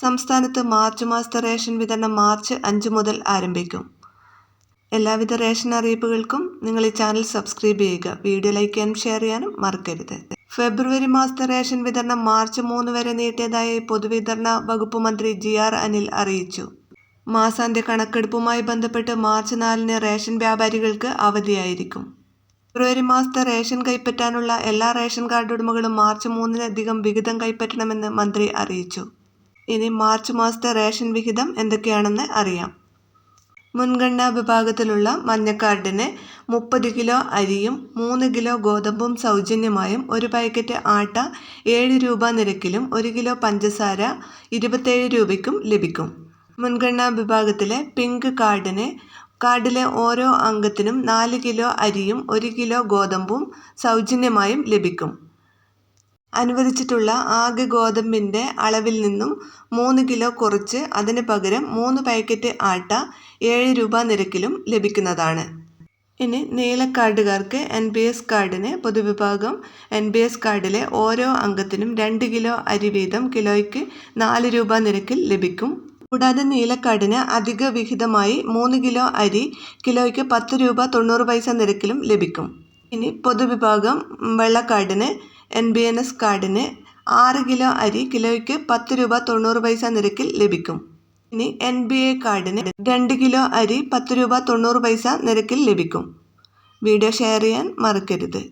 സംസ്ഥാനത്ത് മാർച്ച് മാസത്തെ റേഷൻ വിതരണം മാർച്ച് അഞ്ച് മുതൽ ആരംഭിക്കും. എല്ലാവിധ റേഷൻ അറിയിപ്പുകൾക്കും നിങ്ങൾ ഈ ചാനൽ സബ്സ്ക്രൈബ് ചെയ്യുക. വീഡിയോ ലൈക്ക് ചെയ്യാനും ഷെയർ ചെയ്യാനും മറക്കരുത്. ഫെബ്രുവരി മാസത്തെ റേഷൻ വിതരണം മാർച്ച് മൂന്ന് വരെ നീട്ടിയതായി പൊതുവിതരണ വകുപ്പ് മന്ത്രി ജി ആർ അനിൽ അറിയിച്ചു. മാസാന്ത്യ കണക്കെടുപ്പുമായി ബന്ധപ്പെട്ട് മാർച്ച് നാലിന് റേഷൻ വ്യാപാരികൾക്ക് അവധിയായിരിക്കും. ഫെബ്രുവരി മാസത്തെ റേഷൻ കൈപ്പറ്റാനുള്ള എല്ലാ റേഷൻ കാർഡ് ഉടമകളും മാർച്ച് മൂന്നിനധികം വിഹിതം കൈപ്പറ്റണമെന്ന് മന്ത്രി അറിയിച്ചു. ഇനി മാർച്ച് മാസത്തെ റേഷൻ വിഹിതം എന്തൊക്കെയാണെന്ന് അറിയാം. മുൻഗണനാ വിഭാഗത്തിലുള്ള മഞ്ഞക്കാർഡിന് മുപ്പത് കിലോ അരിയും മൂന്ന് കിലോ ഗോതമ്പും സൗജന്യമായും ഒരു പാക്കറ്റ് ആട്ട ഏഴ് രൂപ നിരക്കിലും ഒരു കിലോ പഞ്ചസാര ഇരുപത്തേഴ് രൂപയ്ക്കും ലഭിക്കും. മുൻഗണനാ വിഭാഗത്തിലെ പിങ്ക് കാർഡിന് കാർഡിലെ ഓരോ അംഗത്തിനും നാല് കിലോ അരിയും ഒരു കിലോ ഗോതമ്പും സൗജന്യമായും ലഭിക്കും. അനുവദിച്ചിട്ടുള്ള ആകെ ഗോതമ്പിന്റെ അളവിൽ നിന്നും മൂന്ന് കിലോ കുറച്ച് അതിന് പകരം മൂന്ന് പാക്കറ്റ് ആട്ട ഏഴ് രൂപ നിരക്കിലും ലഭിക്കുന്നതാണ്. ഇനി നീലക്കാർഡുകാർക്ക് എൻ പി എസ് കാർഡിന് പൊതുവിഭാഗം എൻ പി എസ് കാർഡിലെ ഓരോ അംഗത്തിനും രണ്ട് കിലോ അരി വീതം കിലോയ്ക്ക് നാല് രൂപ നിരക്കിൽ ലഭിക്കും. കൂടാതെ നീലക്കാർഡിന് അധിക വിഹിതമായി മൂന്ന് കിലോ അരി കിലോയ്ക്ക് പത്ത് രൂപ തൊണ്ണൂറ് പൈസ നിരക്കിലും ലഭിക്കും. ഇനി പൊതുവിഭാഗം വെള്ളക്കാർഡിന് എൻ ബി എൻ എസ് കാർഡിന് ആറ് കിലോ അരി കിലോയ്ക്ക് പത്ത് രൂപ തൊണ്ണൂറ് പൈസ നിരക്കിൽ ലഭിക്കും. ഇനി എൻ ബി എ കാർഡിന് രണ്ട് കിലോ അരി പത്ത് രൂപ തൊണ്ണൂറ് പൈസ നിരക്കിൽ ലഭിക്കും. വീഡിയോ ഷെയർ ചെയ്യാൻ മറക്കരുത്.